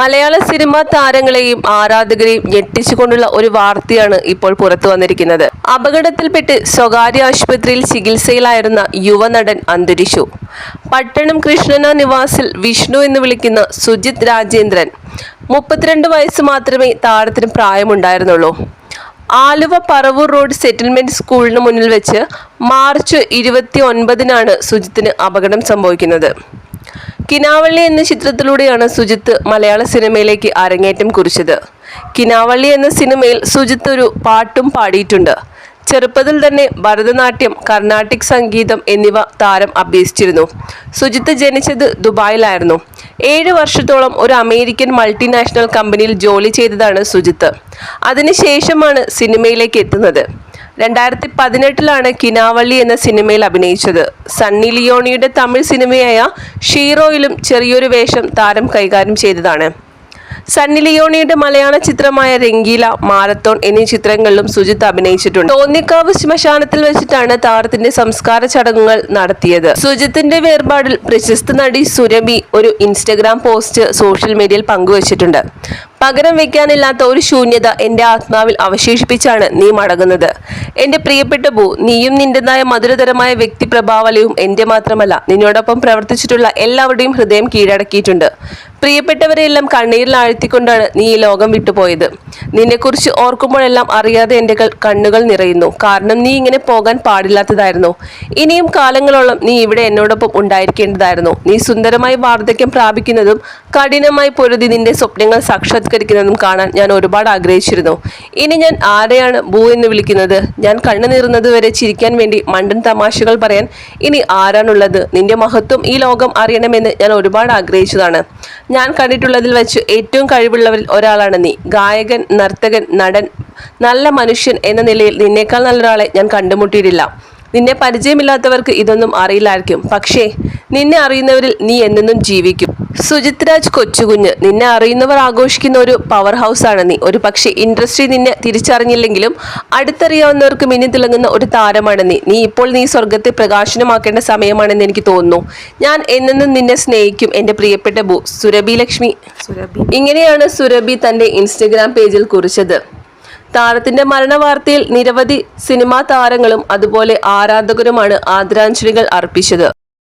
മലയാള cinema താരങ്ങളെയും ആരാധകരെയും ഞെട്ടിച്ചുകൊണ്ടുള്ള ഒരു വാർത്തയാണ് ഇപ്പോൾ പുറത്തു വന്നിരിക്കുന്നത്. അപകടത്തിൽപ്പെട്ട് സ്വകാര്യ ആശുപത്രിയിൽ ചികിത്സയിലായിരുന്ന യുവനടൻ അന്തരിച്ചു. പട്ടണം കൃഷ്ണന നിവാസിൽ വിഷ്ണു എന്ന് വിളിക്കുന്ന സുജിത് രാജേന്ദ്രൻ മുപ്പത്തിരണ്ട് വയസ്സ് മാത്രമേ താരത്തിന് പ്രായമുണ്ടായിരുന്നുള്ളൂ. ആലുവ പറവൂർ റോഡ് സെറ്റിൽമെന്റ് സ്കൂളിന് മുന്നിൽ വെച്ച് മാർച്ച് ഇരുപത്തി ഒൻപതിനാണ് സുജിത്തിന് അപകടം സംഭവിക്കുന്നത്. കിനാവള്ളി എന്ന ചിത്രത്തിലൂടെയാണ് സുജിത്ത് മലയാള സിനിമയിലേക്ക് അരങ്ങേറ്റം കുറിച്ചത്. കിനാവള്ളി എന്ന സിനിമയിൽ സുജിത്ത് ഒരു പാട്ടും പാടിയിട്ടുണ്ട്. ചെറുപ്പത്തിൽ തന്നെ ഭരതനാട്യം കർണാട്ടിക് സംഗീതം എന്നിവ താരം അഭ്യസിച്ചിരുന്നു. സുജിത്ത് ജനിച്ചത് ദുബായിലായിരുന്നു. ഏഴ് വർഷത്തോളം ഒരു അമേരിക്കൻ മൾട്ടിനാഷണൽ കമ്പനിയിൽ ജോലി ചെയ്തതാണ് സുജിത്ത്. അതിനുശേഷമാണ് സിനിമയിലേക്ക് എത്തുന്നത്. രണ്ടായിരത്തി പതിനെട്ടിലാണ് കിനാവള്ളി എന്ന സിനിമയിൽ അഭിനയിച്ചത്. സണ്ണി ലിയോണിയുടെ തമിഴ് സിനിമയായ ഷീറോയിലും ചെറിയൊരു വേഷം താരം കൈകാര്യം ചെയ്തതാണ്. സണ്ണി ലിയോണിയുടെ മലയാള ചിത്രമായ രംഗീല മാരത്തോൺ എന്നീ ചിത്രങ്ങളിലും സുജിത്ത് അഭിനയിച്ചിട്ടുണ്ട്. തോന്നിക്കാവ് ശ്മശാനത്തിൽ വെച്ചിട്ടാണ് താരത്തിന്റെ സംസ്കാര ചടങ്ങുകൾ നടത്തിയത്. സുജിത്തിന്റെ വേർപാടിൽ പ്രശസ്ത നടി സുരഭി ഒരു ഇൻസ്റ്റഗ്രാം പോസ്റ്റ് സോഷ്യൽ മീഡിയയിൽ പങ്കുവച്ചിട്ടുണ്ട്. പകരം വെക്കാനില്ലാത്ത ഒരു ശൂന്യത എന്റെ ആത്മാവിൽ അവശേഷിപ്പിച്ചാണ് നീ മടങ്ങുന്നത്. എന്റെ പ്രിയപ്പെട്ട ഭൂ നീയും നിന്റേതായ മധുരതരമായ വ്യക്തി പ്രഭാവലയും എന്റെ മാത്രമല്ല നിന്നോടൊപ്പം പ്രവർത്തിച്ചിട്ടുള്ള എല്ലാവരുടെയും ഹൃദയം കീഴടക്കിയിട്ടുണ്ട്. പ്രിയപ്പെട്ടവരെയെല്ലാം കണ്ണീരിൽ ആഴ്ത്തിക്കൊണ്ടാണ് നീ ഈ ലോകം വിട്ടുപോയത്. നിന്നെക്കുറിച്ച് ഓർക്കുമ്പോഴെല്ലാം അറിയാതെ എന്റെ കൾ- കണ്ണുകൾ നിറയുന്നു. കാരണം നീ ഇങ്ങനെ പോകാൻ പാടില്ലാത്തതായിരുന്നു. ഇനിയും കാലങ്ങളോളം നീ ഇവിടെ എന്നോടൊപ്പം ഉണ്ടായിരിക്കേണ്ടതായിരുന്നു. നീ സുന്ദരമായി വാർദ്ധക്യം പ്രാപിക്കുന്നതും കഠിനമായി പൊരുതി നിന്റെ സ്വപ്നങ്ങൾ സാക്ഷാത്കരിക്കുന്നതും കാണാൻ ഞാൻ ഒരുപാട് ആഗ്രഹിച്ചിരുന്നു. ഇനി ഞാൻ ആരെയാണ് ഭൂ എന്ന് വിളിക്കുന്നത്? ഞാൻ കണ്ണു നീറുന്നത് വരെ ചിരിക്കാൻ വേണ്ടി മണ്ടൻ തമാശകൾ പറയാൻ ഇനി ആരാണുള്ളത്? നിന്റെ മഹത്വം ഈ ലോകം അറിയണമെന്ന് ഞാൻ ഒരുപാട് ആഗ്രഹിച്ചതാണ്. ഞാൻ കണ്ടിട്ടുള്ളതിൽ വെച്ച് ഏറ്റവും കഴിവുള്ളവരിൽ ഒരാളാണ് നീ. ഗായകൻ നർത്തകൻ നടൻ നല്ല മനുഷ്യൻ എന്ന നിലയിൽ നിന്നേക്കാൾ നല്ലൊരാളെ ഞാൻ കണ്ടുമുട്ടിയിട്ടില്ല. നിന്നെ പരിചയമില്ലാത്തവർക്ക് ഇതൊന്നും അറിയില്ലായിരിക്കും. പക്ഷേ നിന്നെ അറിയുന്നവരിൽ നീ എന്നെന്നും ജീവിക്കും. സുജിത് രാജ് കൊച്ചുകുഞ്ഞ് നിന്നെ അറിയുന്നവർ ആഘോഷിക്കുന്ന ഒരു പവർ ഹൗസ് ആണ് നീ. ഒരു പക്ഷേ ഇൻഡസ്ട്രി നിന്നെ തിരിച്ചറിഞ്ഞില്ലെങ്കിലും അടുത്തറിയാവുന്നവർക്ക് മിന്നി തിളങ്ങുന്ന ഒരു താരമാണ് നീ. നീ ഇപ്പോൾ നീ സ്വർഗത്തെ പ്രകാശനമാക്കേണ്ട സമയമാണെന്ന് എനിക്ക് തോന്നുന്നു. ഞാൻ എന്നെന്നും നിന്നെ സ്നേഹിക്കും എന്റെ പ്രിയപ്പെട്ട ഭൂ സുരഭി ലക്ഷ്മി. സുരഭി. ഇങ്ങനെയാണ് സുരഭി തന്റെ ഇൻസ്റ്റഗ്രാം പേജിൽ കുറിച്ചത്. താരത്തിന്റെ മരണവാർത്തയിൽ നിരവധി സിനിമാ താരങ്ങളും അതുപോലെ ആരാധകരുമാണ് ആദരാഞ്ജലികൾ അർപ്പിച്ചത്.